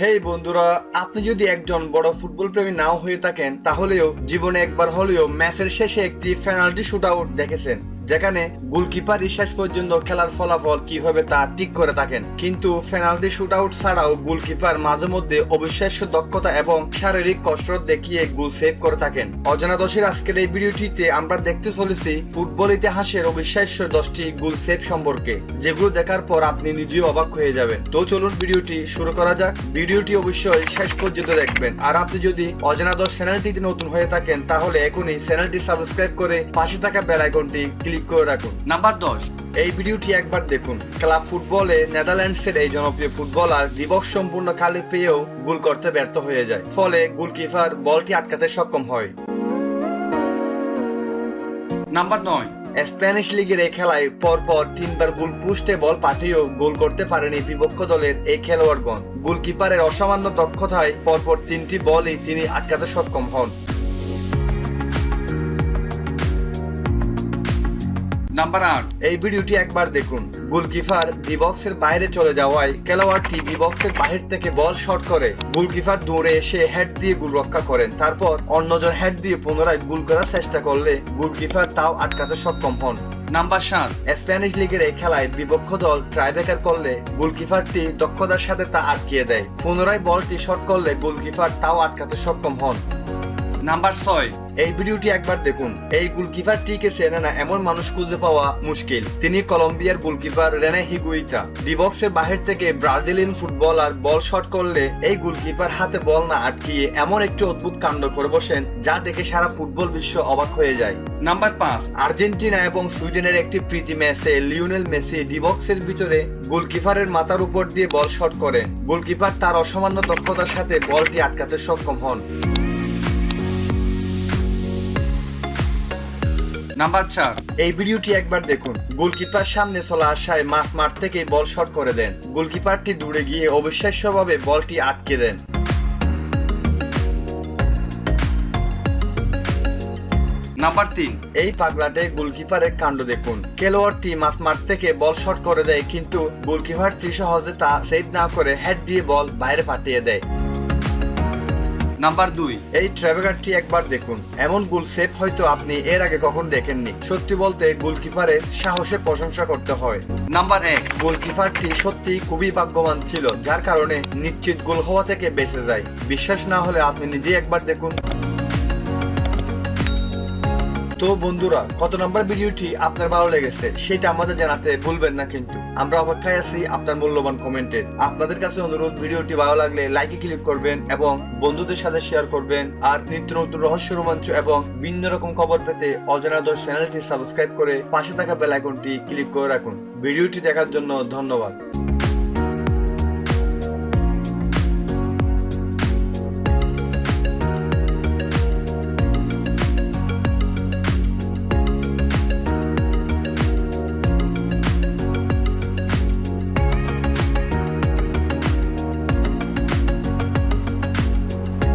হেই বন্ধুরা, আপনি যদি একজন বড় ফুটবল প্রেমী নাও হয়ে থাকেন, তাহলেও জীবনে একবার হলেও ম্যাচের শেষে একটি ফেনাল্টি শুট আউট দেখেছেন। যেখানে গোলকিপার শেষ পর্যন্ত খেলার ফলাফল কি হবে তা ঠিক করে থাকেন। কিন্তু পেনাল্টি শুট আউট ছাড়াও গোলকিপার মাঝে মধ্যে অবিশ্বাস্য দক্ষতা এবং শারীরিক কসরত দেখিয়ে গোল সেভ করে থাকেন। অজানা দশের আজকের এই ভিডিওটিতে আমরা দেখতে চলেছি ফুটবল ইতিহাসের অবিশ্বাস্য দশটি গোল সেভ সম্পর্কে, যেগুলো দেখার পর আপনি নিজেও অবাক হয়ে যাবেন। তো চলুন ভিডিওটি শুরু করা যাক। ভিডিওটি অবশ্যই শেষ পর্যন্ত দেখবেন। আর আপনি যদি অজানা দশ চ্যানেলটিতে নতুন হয়ে থাকেন, তাহলে এখনই চ্যানেলটি সাবস্ক্রাইব করে পাশে থাকা বেল আইকনটি ক্লিক করে রাখুন। নাম্বার দশ। এই ভিডিওটি একবার দেখুন। ক্লাব ফুটবলে নেদারল্যান্ডসের এই জনপ্রিয় ফুটবলার দিবস সম্পূর্ণ খালি পেয়েও গোল করতে ব্যর্থ হয়ে যায়। ফলে গোলকিপার বলটি আটকাতে সক্ষম হয়। নাম্বার নয়। স্প্যানিশ লিগের এই খেলায় পরপর তিনবার গোল পুষ্টে বল পাঠিয়েও গোল করতে পারেনি বিপক্ষ দলের এই খেলোয়াড়গণ। গোলকিপারের অসামান্য দক্ষতায় পরপর তিনটি বলই তিনি আটকাতে সক্ষম হন। নাম্বার আট এই ভিডিওটি একবার দেখুন। গোলকিপার ডি বক্সের বাইরে চলে যাওয়ায় খেলোয়াড়টি ডি বক্সের বাহির থেকে বল শট করে। গোলকিপার দৌড়ে এসে হেড দিয়ে গোল রক্ষা করেন। তারপর অন্যজন হেড দিয়ে পুনরায় গোল করার চেষ্টা করলে গোলকিপার তাও আটকাতে সক্ষম হন। নাম্বার সাত স্প্যানিশ লিগের এই খেলায় বিপক্ষ দল ট্রাইবেকার করলে গোলকিপারটি দক্ষতার সাথে তা আটকিয়ে দেয়। পুনরায় বলটি শট করলে গোলকিপার তাও আটকাতে সক্ষম হন। নাম্বার ছয়। এই ভিডিওটি একবার দেখুন। এই গোলকিপারটিকে চেনে না এমন মানুষ খুঁজে পাওয়া মুশকিল। তিনি কলম্বিয়ার গোলকিপার রেনে হিগুইতা ডিবক্সের বাহির থেকে ব্রাজিলিয়ান ফুটবলার বল শট করলে এই গোলকিপার হাতে বল না আটকিয়ে এমন একটি অদ্ভুত কাণ্ড করে বসেন যা দেখে সারা ফুটবল বিশ্ব অবাক হয়ে যায়। নাম্বার পাঁচ। আর্জেন্টিনা এবং সুইডেনের একটি প্রীতি ম্যাচে লিওনেল মেসি ডিবক্সের ভিতরে গোলকিপারের মাথার উপর দিয়ে বল শট করেন। গোলকিপার তার অসামান্য দক্ষতার সাথে বলটি আটকাতে সক্ষম হন। নাম্বার চার। এই ভিডিওটি একবার দেখুন। গোলকিপার সামনে চলা আসায় মাছ মাঠ থেকে বল শট করে দেন। গোলকিপারটি দূরে গিয়ে অবিশ্বাস্যভাবে বলটি আটকে দেন। নাম্বার তিন। এই পাগলাটে গোলকিপারের কাণ্ড দেখুন। খেলোয়াড়টি মাছ মাঠ থেকে বল শট করে দেয় কিন্তু গোলকিপারটি সহজে তা সেভ না করে হেড দিয়ে বল বাইরে পাঠিয়ে দেয়। নাম্বার দুই। এই ট্রাভেলারটি একবার দেখুন। এমন গোল সেফ হয়তো আপনি এর আগে কখন দেখেননি। সত্যি বলতে গোলকিপারের সাহসে প্রশংসা করতে হয়। নাম্বার এক। গোলকিপারটি সত্যি খুবই ভাগ্যবান ছিল যার কারণে নিশ্চিত গোল হওয়া থেকে বেঁচে যায়। বিশ্বাস না হলে আপনি নিজেই একবার দেখুন। তো বন্ধুরা, কত নম্বর ভিডিওটি আপনার ভালো লেগেছে সেটা আমাদের জানাতে ভুলবেন না কিন্তু। আমরা অপেক্ষায় আছি আপনার মূল্যবান কমেন্টের। আপনাদের কাছে অনুরোধ, ভিডিওটি ভালো লাগলে লাইকে ক্লিক করবেন এবং বন্ধুদের সাথে শেয়ার করবেন। আর নিত্য নতুন রহস্য, রোমাঞ্চ এবং ভিন্ন রকম খবর পেতে অজানা দশ চ্যানেলটি সাবস্ক্রাইব করে পাশে থাকা বেল আইকনটি ক্লিক করে রাখুন। ভিডিওটি দেখার জন্য ধন্যবাদ।